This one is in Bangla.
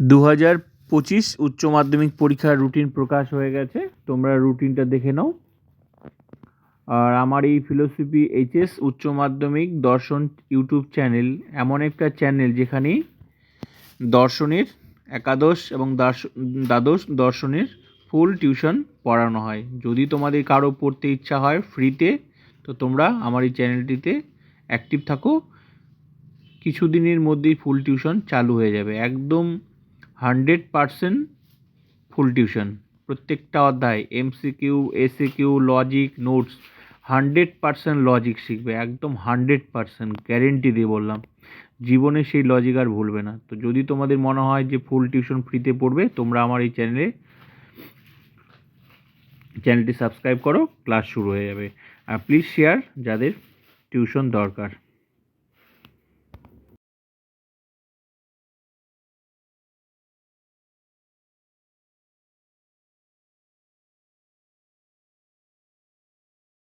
দু হাজার পঁচিশ উচ্চ মাধ্যমিক পরীক্ষার রুটিন প্রকাশ হয়ে গেছে। তোমরা রুটিনটা দেখে নাও। আর আমার এই ফিলোসফি এইচএস উচ্চ মাধ্যমিক দর্শন ইউটিউব চ্যানেল এমন একটা চ্যানেল যেখানে দর্শনের, একাদশ এবং দ্বাদশ দর্শনের ফুল টিউশন পড়ানো হয়। যদি তোমাদের কারও পড়তে ইচ্ছা হয় ফ্রিতে তো তোমরা আমার এই চ্যানেলটিতে অ্যাক্টিভ থাকো। কিছুদিনের মধ্যেই ফুল টিউশন চালু হয়ে যাবে। একদম হান্ড্রেড পারসেন্ট ফুল টিউশন। প্রত্যেকটা অধ্যায় MCQ SCQ logic notes hundred percent logic শিখবে, একদম হান্ড্রেড পারসেন্ট গ্যারেন্টি দিয়ে বললাম। জীবনে সেই লজিক আর ভুলবে না। তো যদি তোমাদের মনে হয় যে ফুল টিউশন ফ্রিতে পড়বে, তোমরা আমার এই চ্যানেলে চ্যানেলটি সাবস্ক্রাইব করো ক্লাস শুরু হয়ে যাবে। আর প্লিজ শেয়ার যাদের টিউশন দরকার।